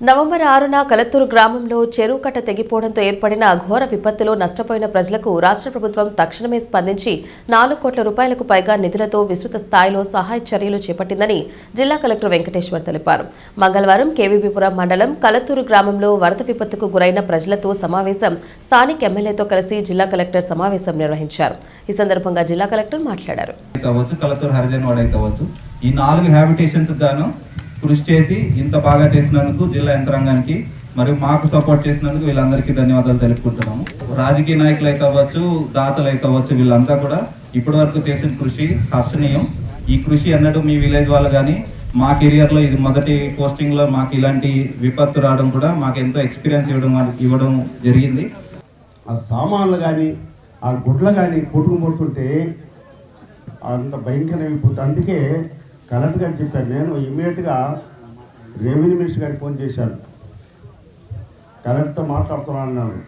November ఆరున కలత్తూరు గ్రామంలో చెరువు కట్ట తెగిపోవడంతో ఏర్పడిన ఘోర విపత్తులో నష్టపోయిన ప్రజలకు రాష్ట్ర ప్రభుత్వం తక్షణమే స్పందించి నాలుగు కోట్ల రూపాయలకు పైగా నిధులతో విస్తృత స్థాయిలో సహాయ చర్యలు చేపట్టిందని జిల్లా కలెక్టర్ వెంకటేశ్వర్ తెలిపారు. మంగళవారం కేవీపీపురం మండలం కలత్తూరు గ్రామంలో వరద విపత్తుకు గురైన ప్రజలతో సమావేశం స్థానిక ఎమ్మెల్యేతో కలిసి జిల్లా కలెక్టర్ సమావేశం నిర్వహించారు. ఈ సందర్భంగా జిల్లా కలెక్టర్ మాట్లాడారు. ఈ నాలుగు హ్యాబిటేషన్స్ గాను కృషి చేసి ఇంత బాగా చేసినందుకు జిల్లా యంత్రాంగానికి మరియు మాకు సపోర్ట్ చేసినందుకు వీళ్ళందరికీ ధన్యవాదాలు తెలుపుకుంటున్నాము. రాజకీయ నాయకులు అయితే అవ్వచ్చు దాతలు అయితే అవ్వచ్చు వీళ్ళంతా కూడా ఇప్పటి వరకు చేసిన కృషి హర్షణీయం. ఈ కృషి అన్నట్టు మీ విలేజ్ వాళ్ళు కానీ మా కెరియర్లో ఇది మొదటి పోస్టింగ్లో మాకు ఇలాంటి విపత్తు రావడం కూడా మాకు ఎంతో ఎక్స్పీరియన్స్ ఇవ్వడం ఇవ్వడం జరిగింది. ఆ సామాన్లు కానీ ఆ గుడ్లు కానీ కొట్టుకుపోతుంటే అంత భయంకరమైన అందుకే కలెక్టర్ గారికి చెప్పారు నేను ఇమీడియట్గా రెవెన్యూ మినిస్టర్ గారికి ఫోన్ చేశాను. కలెక్టర్తో మాట్లాడుతున్నాను అన్నాను.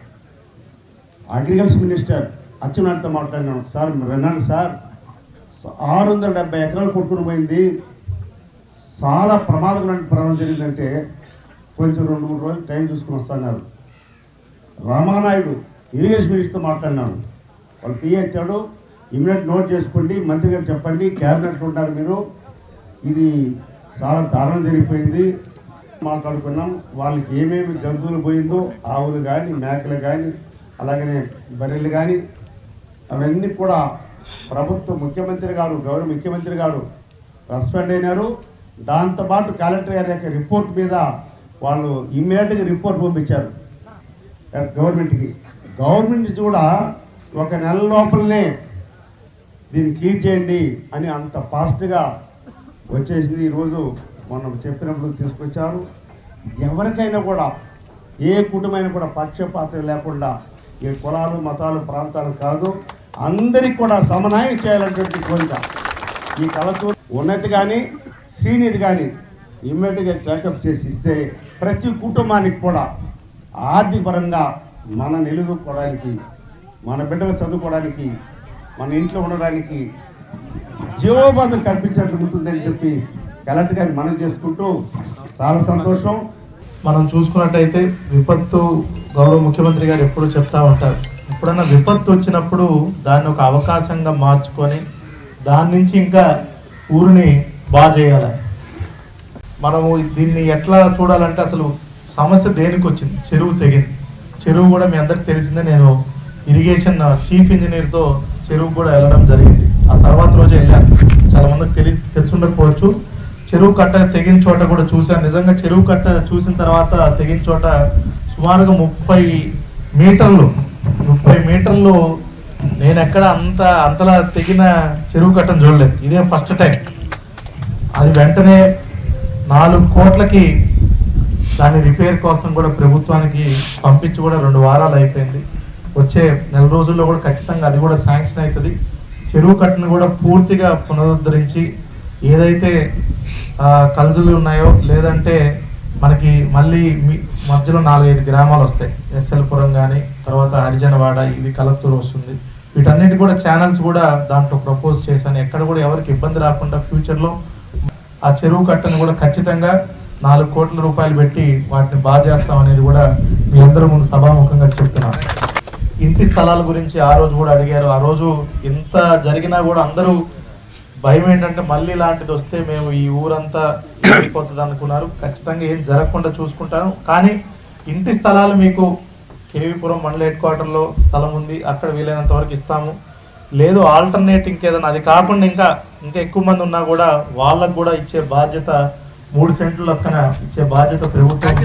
అగ్రికల్చర్ మినిస్టర్ అచ్చెన్నాయుడుతో మాట్లాడినాను. సార్ విన్నాను సార్. ఆరు వందల డెబ్బై ఎకరాలు కొట్టుకుని పోయింది. చాలా ప్రమాదకరమైన ప్రమాదం జరిగిందంటే కొంచెం రెండు మూడు రోజులు టైం చూసుకుని వస్తున్నారు రామానాయుడు ఇరిగేషన్ మినిస్టర్తో మాట్లాడినాను. వాళ్ళు పిఏ ఇచ్చాడు ఇమీడియట్ నోట్ చేసుకోండి మంత్రి గారు చెప్పండి క్యాబినెట్లో ఉంటారు మీరు. ఇది చాలా దారుణం జరిగిపోయింది. మాట్లాడుకున్నాం. వాళ్ళకి ఏమేమి జంతువులు పోయిందో ఆవులు కానీ మేకలు కానీ అలాగనే బర్రెలు కానీ అవన్నీ కూడా ప్రభుత్వ ముఖ్యమంత్రి గారు గౌరవ ముఖ్యమంత్రి గారు సస్పెండ్ అయినారు. దాంతోపాటు కలెక్టర్ గారి యొక్క రిపోర్ట్ మీద వాళ్ళు ఇమ్మీడియట్గా రిపోర్ట్ పంపించారు. గవర్నమెంట్కి గవర్నమెంట్ కూడా ఒక నెల లోపలనే దీన్ని క్లీన్ చేయండి అని అంత ఫాస్ట్గా వచ్చేసింది ఈరోజు మనం చెప్పినప్పుడు తీసుకొచ్చారు. ఎవరికైనా కూడా ఏ కుటుంబమైనా కూడా పక్షపాతం లేకుండా ఈ కులాలు మతాలు ప్రాంతాలు కాదు అందరికి కూడా సమన్వయం చేయాలనేటువంటి కోరిక. ఈ కళతో ఉన్నది కానీ శ్రీనిధి కానీ ఇమ్మీడియట్గా టేకప్ చేసి ఇస్తే ప్రతి కుటుంబానికి కూడా ఆర్థికపరంగా మన నిలుదుకోవడానికి మన బిడ్డలు చదువుకోవడానికి మన ఇంట్లో ఉండడానికి జీవోపాధి కల్పించినట్లు ఉంటుందని చెప్పి కలెక్టర్ గారిని మనం చేసుకుంటూ చాలా సంతోషం. మనం చూసుకున్నట్టయితే విపత్తు గౌరవ ముఖ్యమంత్రి గారు ఎప్పుడు చెప్తా ఉంటారు. ఎప్పుడన్నా విపత్తు వచ్చినప్పుడు దాన్ని ఒక అవకాశంగా మార్చుకొని దాని నుంచి ఇంకా ఊరిని బాగా చేయాలి. మనము దీన్ని ఎట్లా చూడాలంటే అసలు సమస్య దేనికి వచ్చింది? చెరువు తెగింది. చెరువు కూడా మీ అందరికి తెలిసిందే నేను ఇరిగేషన్ చీఫ్ ఇంజనీర్తో చెరువు కూడా వెళ్ళడం జరిగింది. ఆ తర్వాత రోజు వెళ్ళాను చాలా మందికి తెలిసి తెలిసి ఉండకపోవచ్చు చెరువు కట్ట తెగిన చోట కూడా చూశాను. నిజంగా చెరువు కట్ట చూసిన తర్వాత తెగిన చోట సుమారుగా ముప్పై మీటర్లు ముప్పై మీటర్లు నేను ఎక్కడ అంత అంతలా తెగిన చెరువు కట్టను చూడలేదు. ఇదే ఫస్ట్ టైం. అది వెంటనే నాలుగు కోట్లకి దాని రిపేర్ కోసం కూడా ప్రభుత్వానికి పంపించి కూడా రెండు వారాలు అయిపోయింది. వచ్చే నెల రోజుల్లో కూడా ఖచ్చితంగా అది కూడా శాంక్షన్ అవుతుంది. చెరువు కట్టను కూడా పూర్తిగా పునరుద్ధరించి ఏదైతే కల్జులు ఉన్నాయో లేదంటే మనకి మళ్ళీ మీ- మధ్యలో నాలుగైదు గ్రామాలు వస్తాయి. ఎస్ఎల్పురం కానీ తర్వాత హరిజనవాడ ఇది కలత్తూరు వస్తుంది. వీటన్నిటి కూడా ఛానల్స్ కూడా దాంట్లో ప్రపోజ్ చేశాను. ఎక్కడ కూడా ఎవరికి ఇబ్బంది రాకుండా ఫ్యూచర్లో ఆ చెరువు కట్టను కూడా ఖచ్చితంగా నాలుగు కోట్ల రూపాయలు పెట్టి వాటిని బాగా చేస్తాం అనేది కూడా మీ అందరూ ముందు సభాముఖంగా చెప్తున్నాను. ఇంటి స్థలాల గురించి ఆ రోజు కూడా అడిగారు. ఆ రోజు ఎంత జరిగినా కూడా అందరూ భయం ఏంటంటే మళ్ళీ ఇలాంటిది వస్తే మేము ఈ ఊరంతా వెళ్ళిపోతుంది అనుకున్నారు. ఖచ్చితంగా ఏం జరగకుండా చూసుకుంటాను. కానీ ఇంటి స్థలాలు మీకు కేవీపురం మండల హెడ్ క్వార్టర్లో స్థలం ఉంది. అక్కడ వీలైనంత వరకు ఇస్తాము. లేదు ఆల్టర్నేట్ ఇంకేదైనా అది కాకుండా ఇంకా ఇంకా ఎక్కువ మంది ఉన్నా కూడా వాళ్ళకు కూడా ఇచ్చే బాధ్యత మూడు సెంట్లు లెక్కన ఇచ్చే బాధ్యత ప్రభుత్వం